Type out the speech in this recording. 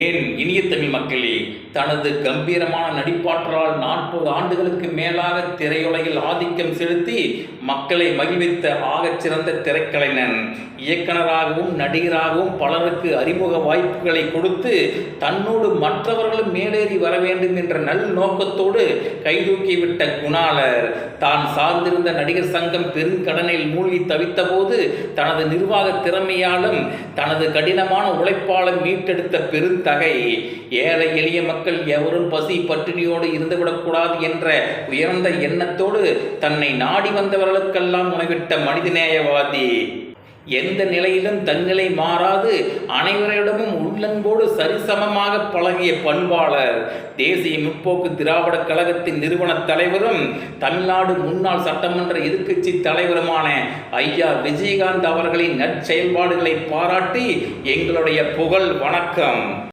ஏன் இனிய தமிழ் மக்களே தனது கம்பீரமான நடிப்பாற்றலால் நாற்பது ஆண்டுகளுக்கு மேலாக திரையுலகில் ஆதிக்கம் செலுத்தி மக்களை மகிழ்வித்த ஆகச் சிறந்த திரைக்கலைஞன் இயக்குனராகவும் நடிகராகவும் பலருக்கு அறிமுக வாய்ப்புகளை கொடுத்து தன்னோடு மற்றவர்களும் மேலேறி வர வேண்டும் என்ற நல் நோக்கத்தோடு கைதூக்கிவிட்ட குணாளர் தான் சார்ந்திருந்த நடிகர் சங்கம் பெருங்கடனில் மூழ்கி தவித்தபோது தனது நிர்வாக திறமையாலும் தனது கடினமான உழைப்பாலும் மீட்டெடுத்த தகை. ஏழை எளிய மக்கள் எவரும் பசி பட்டினியோடு இருந்துவிடக்கூடாது என்ற உயர்ந்த எண்ணத்தோடு தன்னை நாடி வந்தவர்களுக்கெல்லாம் உணவிட்ட மனிதநேயவாதி. எந்த நிலையிலும் தன்னிலை மாறாது அனைவரிடமும் உள்ளன்போடு சரிசமமாக பழகிய பண்பாளர். தேசிய முற்போக்கு திராவிட கழகத்தின் நிறுவன தலைவரும் தமிழ்நாடு முன்னாள் சட்டமன்ற எதிர்க்கட்சி தலைவருமான ஐயா விஜயகாந்த் அவர்களின் நற்செயல்பாடுகளை பாராட்டி எங்களுடைய புகழ் வணக்கம்.